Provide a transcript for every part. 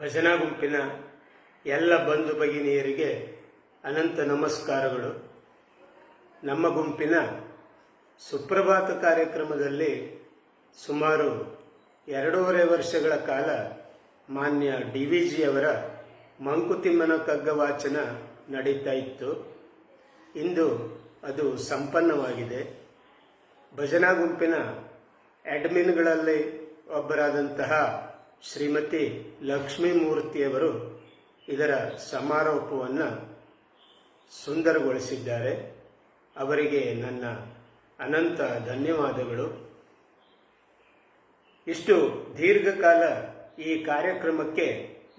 ಭಜನಾ ಗುಂಪಿನ ಎಲ್ಲ ಬಂಧು ಭಗಿನಿಯರಿಗೆ ಅನಂತ ನಮಸ್ಕಾರಗಳು. ನಮ್ಮ ಗುಂಪಿನ ಸುಪ್ರಭಾತ ಕಾರ್ಯಕ್ರಮದಲ್ಲಿ ಸುಮಾರು ಎರಡೂವರೆ ವರ್ಷಗಳ ಕಾಲ ಮಾನ್ಯ ಡಿ ವಿ ಜಿಯವರ ಮಂಕುತಿಮ್ಮನ ಕಗ್ಗ ವಾಚನ ನಡೀತಾ ಇತ್ತು. ಇಂದು ಅದು ಸಂಪನ್ನವಾಗಿದೆ. ಭಜನಾ ಗುಂಪಿನ ಅಡ್ಮಿನ್ಗಳಲ್ಲಿ ಒಬ್ಬರಾದಂತಹ ಶ್ರೀಮತಿ ಲಕ್ಷ್ಮೀಮೂರ್ತಿಯವರು ಇದರ ಸಮಾರೋಪವನ್ನು ಸುಂದರಗೊಳಿಸಿದ್ದಾರೆ. ಅವರಿಗೆ ನನ್ನ ಅನಂತ ಧನ್ಯವಾದಗಳು. ಇಷ್ಟು ದೀರ್ಘಕಾಲ ಈ ಕಾರ್ಯಕ್ರಮಕ್ಕೆ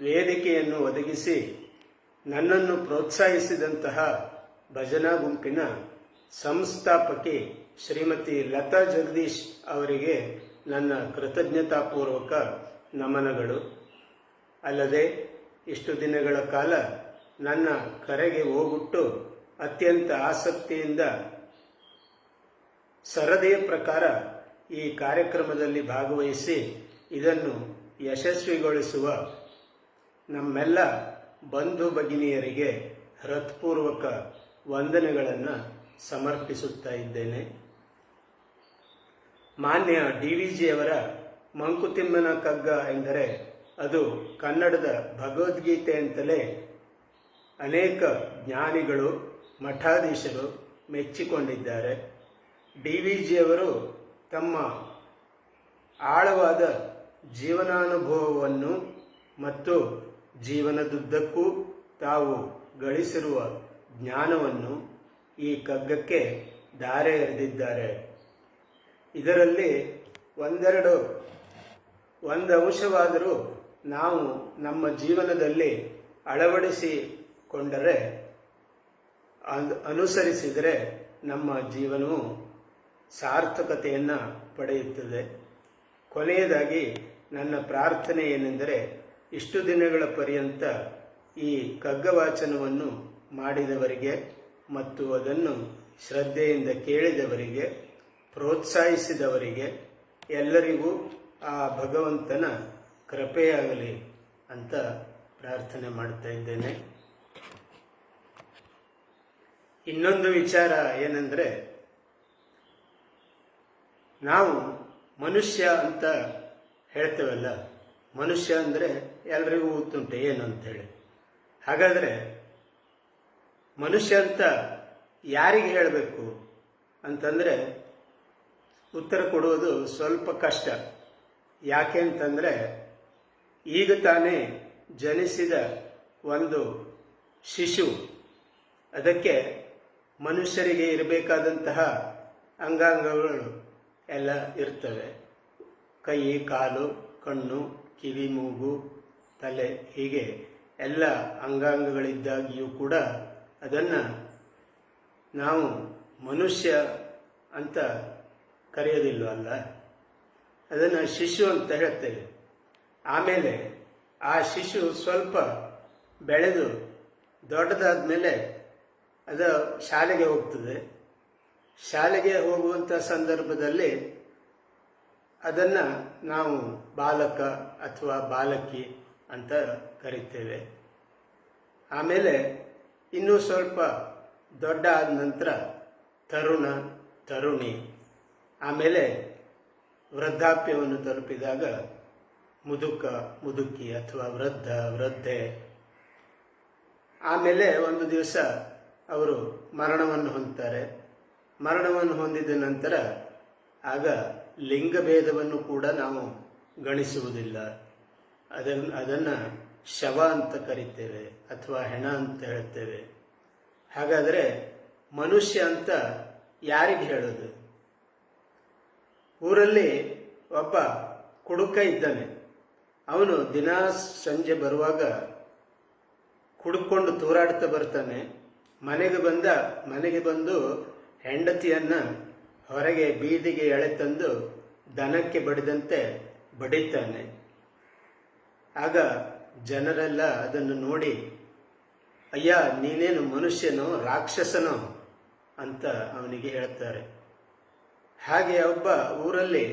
ವೇದಿಕೆಯನ್ನು ಒದಗಿಸಿ ನನ್ನನ್ನು ಪ್ರೋತ್ಸಾಹಿಸಿದಂತಹ ಭಜನಾ ಗುಂಪಿನ ಸಂಸ್ಥಾಪಕಿ ಶ್ರೀಮತಿ ಲತಾ ಜಗದೀಶ್ ಅವರಿಗೆ ನನ್ನ ಕೃತಜ್ಞತಾಪೂರ್ವಕ ನಮನಗಳು. ಅಲ್ಲದೆ ಇಷ್ಟು ದಿನಗಳ ಕಾಲ ನನ್ನ ಕರೆಗೆ ಹೋಗುಟ್ಟು ಅತ್ಯಂತ ಆಸಕ್ತಿಯಿಂದ ಸರದಿಯ ಪ್ರಕಾರ ಈ ಕಾರ್ಯಕ್ರಮದಲ್ಲಿ ಭಾಗವಹಿಸಿ ಇದನ್ನು ಯಶಸ್ವಿಗೊಳಿಸುವ ನಮ್ಮೆಲ್ಲ ಬಂಧು ಭಗಿನಿಯರಿಗೆ ಹೃತ್ಪೂರ್ವಕ ವಂದನೆಗಳನ್ನು ಸಮರ್ಪಿಸುತ್ತಾ ಇದ್ದೇನೆ. ಮಾನ್ಯ ಡಿ ವಿ ಜಿಯವರ ಮಂಕುತಿಮ್ಮನ ಕಗ್ಗ ಎಂದರೆ ಅದು ಕನ್ನಡದ ಭಗವದ್ಗೀತೆ ಅಂತಲೇ ಅನೇಕ ಜ್ಞಾನಿಗಳು, ಮಠಾಧೀಶರು ಮೆಚ್ಚಿಕೊಂಡಿದ್ದಾರೆ. ಡಿ ವಿ ಜಿಯವರು ತಮ್ಮ ಆಳವಾದ ಜೀವನಾನುಭವವನ್ನು ಮತ್ತು ಜೀವನದುದ್ದಕ್ಕೂ ತಾವು ಗಳಿಸಿರುವ ಜ್ಞಾನವನ್ನು ಈ ಕಗ್ಗಕ್ಕೆ ಧಾರೆ ಎರೆದಿದ್ದಾರೆ. ಇದರಲ್ಲಿ ಒಂದೆರಡು ಒಂದು ಅಂಶವಾದರೂ ನಾವು ನಮ್ಮ ಜೀವನದಲ್ಲಿ ಅಳವಡಿಸಿಕೊಂಡರೆ ಅನ್- ಅನುಸರಿಸಿದರೆ ನಮ್ಮ ಜೀವನವು ಸಾರ್ಥಕತೆಯನ್ನು ಪಡೆಯುತ್ತದೆ. ಕೊನೆಯದಾಗಿ ನನ್ನ ಪ್ರಾರ್ಥನೆ ಏನೆಂದರೆ, ಇಷ್ಟು ದಿನಗಳ ಪರ್ಯಂತ ಈ ಕಗ್ಗವಾಚನವನ್ನು ಮಾಡಿದವರಿಗೆ ಮತ್ತು ಅದನ್ನು ಶ್ರದ್ಧೆಯಿಂದ ಕೇಳಿದವರಿಗೆ, ಪ್ರೋತ್ಸಾಹಿಸಿದವರಿಗೆ ಎಲ್ಲರಿಗೂ ಆ ಭಗವಂತನ ಕೃಪೆಯಾಗಲಿ ಅಂತ ಪ್ರಾರ್ಥನೆ ಮಾಡ್ತಾ ಇದ್ದೇನೆ. ಇನ್ನೊಂದು ವಿಚಾರ ಏನಂದರೆ, ನಾವು ಮನುಷ್ಯ ಅಂತ ಹೇಳ್ತೇವಲ್ಲ, ಮನುಷ್ಯ ಅಂದರೆ ಎಲ್ರಿಗೂ ಗೊತ್ತುಂಟು ಏನು ಅಂತೇಳಿ ಹಾಗಾದರೆ ಮನುಷ್ಯ ಅಂತ ಯಾರಿಗೆ ಹೇಳಬೇಕು ಅಂತಂದರೆ ಉತ್ತರ ಕೊಡುವುದು ಸ್ವಲ್ಪ ಕಷ್ಟ. ಯಾಕೆ ಅಂತಂದರೆ ಈಗ ತಾನೇ ಜನಿಸಿದ ಒಂದು ಶಿಶು. ಅದಕ್ಕೆ ಮನುಷ್ಯರಿಗೆ ಇರಬೇಕಾದಂತಹ ಅಂಗಾಂಗಗಳು ಎಲ್ಲ ಇರ್ತವೆ. ಕೈ, ಕಾಲು, ಕಣ್ಣು, ಕಿವಿ, ಮೂಗು, ತಲೆ ಹೀಗೆ ಎಲ್ಲ ಅಂಗಾಂಗಗಳಿದ್ದಾಗಿಯೂ ಕೂಡ ಅದನ್ನು ನಾವು ಮನುಷ್ಯ ಅಂತ ಕರೆಯೋದಿಲ್ವಲ್ಲ? ಅದನ್ನು ಶಿಶು ಅಂತ ಹೇಳ್ತೇವೆ. ಆಮೇಲೆ ಆ ಶಿಶು ಸ್ವಲ್ಪ ಬೆಳೆದು ದೊಡ್ಡದಾದ ಮೇಲೆ ಅದು ಶಾಲೆಗೆ ಹೋಗ್ತದೆ. ಶಾಲೆಗೆ ಹೋಗುವಂಥ ಸಂದರ್ಭದಲ್ಲಿ ಅದನ್ನು ನಾವು ಬಾಲಕ ಅಥವಾ ಬಾಲಕಿ ಅಂತ ಕರಿತೇವೆ. ಆಮೇಲೆ ಇನ್ನೂ ಸ್ವಲ್ಪ ದೊಡ್ಡ ಆದ ನಂತರ ತರುಣ, ತರುಣಿ. ಆಮೇಲೆ ವೃದ್ಧಾಪ್ಯವನ್ನು ತಲುಪಿದಾಗ ಮುದುಕ, ಮುದುಕಿ ಅಥವಾ ವೃದ್ಧ, ವೃದ್ಧೆ. ಆಮೇಲೆ ಒಂದು ದಿವಸ ಅವರು ಮರಣವನ್ನು ಹೊಂದ್ತಾರೆ. ಮರಣವನ್ನು ಹೊಂದಿದ ನಂತರ ಆಗ ಲಿಂಗಭೇದವನ್ನು ಕೂಡ ನಾವು ಗಣಿಸುವುದಿಲ್ಲ. ಅದನ್ನು ಅದನ್ನು ಶವ ಅಂತ ಕರಿತೇವೆ ಅಥವಾ ಹೆಣ ಅಂತ ಹೇಳ್ತೇವೆ. ಹಾಗಾದರೆ ಮನುಷ್ಯ ಅಂತ ಯಾರಿಗೆ ಹೇಳೋದು? ಊರಲ್ಲಿ ಒಬ್ಬ ಕುಡುಕ ಇದ್ದಾನೆ. ಅವನು ದಿನ ಸಂಜೆ ಬರುವಾಗ ಕುಡ್ಕೊಂಡು ತೂರಾಡ್ತಾ ಬರ್ತಾನೆ. ಮನೆಗೆ ಬಂದ, ಮನೆಗೆ ಬಂದು ಹೆಂಡತಿಯನ್ನ ಹೊರಗೆ ಬೀದಿಗೆ ಎಳೆ ತಂದು ದನಕ್ಕೆ ಬಡಿದಂತೆ ಬಡಿತಾನೆ. ಆಗ ಜನರೆಲ್ಲ ಅದನ್ನು ನೋಡಿ, ಅಯ್ಯ, ನೀನೇನು ಮನುಷ್ಯನೋ, ರಾಕ್ಷಸನೋ? ಅಂತ ಅವನಿಗೆ ಹೇಳ್ತಾರೆ. ಹಾಗೆ ಒಬ್ಬ ಊರಲ್ಲಿ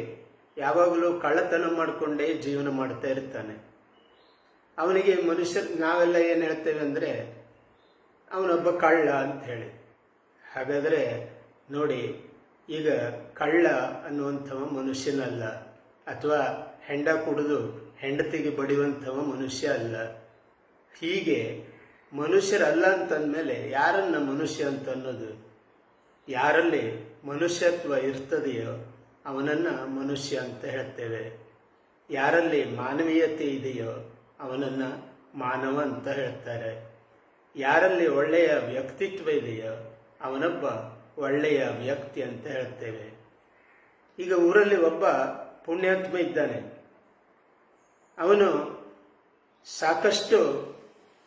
ಯಾವಾಗಲೂ ಕಳ್ಳತನ ಮಾಡಿಕೊಂಡೇ ಜೀವನ ಮಾಡ್ತಾ ಇರ್ತಾನೆ. ಅವನಿಗೆ ಮನುಷ್ಯ, ನಾವೆಲ್ಲ ಏನು ಹೇಳ್ತೇವೆ ಅಂದರೆ, ಅವನೊಬ್ಬ ಕಳ್ಳ ಅಂತ ಹೇಳಿ. ಹಾಗಾದರೆ ನೋಡಿ, ಈಗ ಕಳ್ಳ ಅನ್ನುವಂಥವ ಮನುಷ್ಯನಲ್ಲ, ಅಥವಾ ಹೆಂಡ ಕುಡಿದು ಹೆಂಡತಿಗೆ ಬಡಿಯುವಂಥವ ಮನುಷ್ಯ ಅಲ್ಲ. ಹೀಗೆ ಮನುಷ್ಯರಲ್ಲ ಅಂತಂದಮೇಲೆ ಯಾರನ್ನ ಮನುಷ್ಯ ಅಂತ ಅನ್ನೋದು? ಯಾರಲ್ಲಿ ಮನುಷ್ಯತ್ವ ಇರ್ತದೆಯೋ ಅವನನ್ನ ಮನುಷ್ಯ ಅಂತ ಹೇಳ್ತೇವೆ. ಯಾರಲ್ಲಿ ಮಾನವೀಯತೆ ಇದೆಯೋ ಅವನನ್ನ ಮಾನವ ಅಂತ ಹೇಳ್ತಾರೆ. ಯಾರಲ್ಲಿ ಒಳ್ಳೆಯ ವ್ಯಕ್ತಿತ್ವ ಇದೆಯೋ ಅವನೊಬ್ಬ ಒಳ್ಳೆಯ ವ್ಯಕ್ತಿ ಅಂತ ಹೇಳ್ತೇವೆ. ಈಗ ಊರಲ್ಲಿ ಒಬ್ಬ ಪುಣ್ಯಾತ್ಮ ಇದ್ದಾನೆ. ಅವನು ಸಾಕಷ್ಟು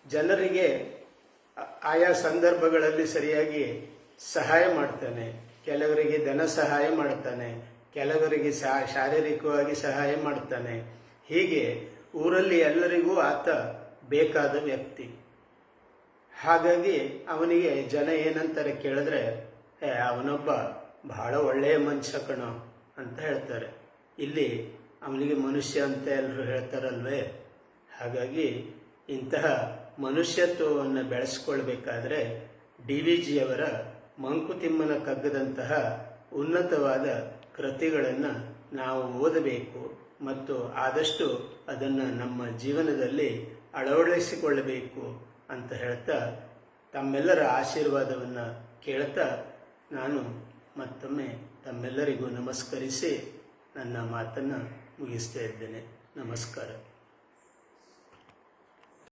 ಜನರಿಗೆ ಆಯಾ ಸಂದರ್ಭಗಳಲ್ಲಿ ಸರಿಯಾಗಿ ಸಹಾಯ ಮಾಡ್ತಾನೆ. ಕೆಲವರಿಗೆ ಧನ ಸಹಾಯ ಮಾಡ್ತಾನೆ. ಕೆಲವರಿಗೆ ಶಾರೀರಿಕವಾಗಿ ಸಹಾಯ ಮಾಡ್ತಾನೆ. ಹೀಗೆ ಊರಲ್ಲಿ ಎಲ್ಲರಿಗೂ ಆತ ಬೇಕಾದ ವ್ಯಕ್ತಿ. ಹಾಗಾಗಿ ಅವನಿಗೆ ಜನ ಏನಂತಾರೆ ಕೇಳಿದ್ರೆ, ಏ, ಅವನೊಬ್ಬ ಬಹಳ ಒಳ್ಳೆಯ ಮನುಷ್ಯ ಕಣೋ ಅಂತ ಹೇಳ್ತಾರೆ. ಇಲ್ಲಿ ಅವನಿಗೆ ಮನುಷ್ಯ ಅಂತ ಎಲ್ಲರೂ ಹೇಳ್ತಾರಲ್ವೇ? ಹಾಗಾಗಿ ಇಂತಹ ಮನುಷ್ಯತ್ವವನ್ನು ಬೆಳೆಸ್ಕೊಳ್ಬೇಕಾದ್ರೆ ಡಿ ವಿ ಜಿಯವರ ಮಂಕುತಿಮ್ಮನ ಕಗ್ಗದಂತಹ ಉನ್ನತವಾದ ಕೃತಿಗಳನ್ನು ನಾವು ಓದಬೇಕು ಮತ್ತು ಆದಷ್ಟು ಅದನ್ನು ನಮ್ಮ ಜೀವನದಲ್ಲಿ ಅಳವಡಿಸಿಕೊಳ್ಳಬೇಕು ಅಂತ ಹೇಳ್ತಾ ತಮ್ಮೆಲ್ಲರ ಆಶೀರ್ವಾದವನ್ನು ಕೇಳ್ತಾ ನಾನು ಮತ್ತೊಮ್ಮೆ ತಮ್ಮೆಲ್ಲರಿಗೂ ನಮಸ್ಕರಿಸಿ ನನ್ನ ಮಾತನ್ನು ಮುಗಿಸ್ತಾ ಇದ್ದೇನೆ. ನಮಸ್ಕಾರ.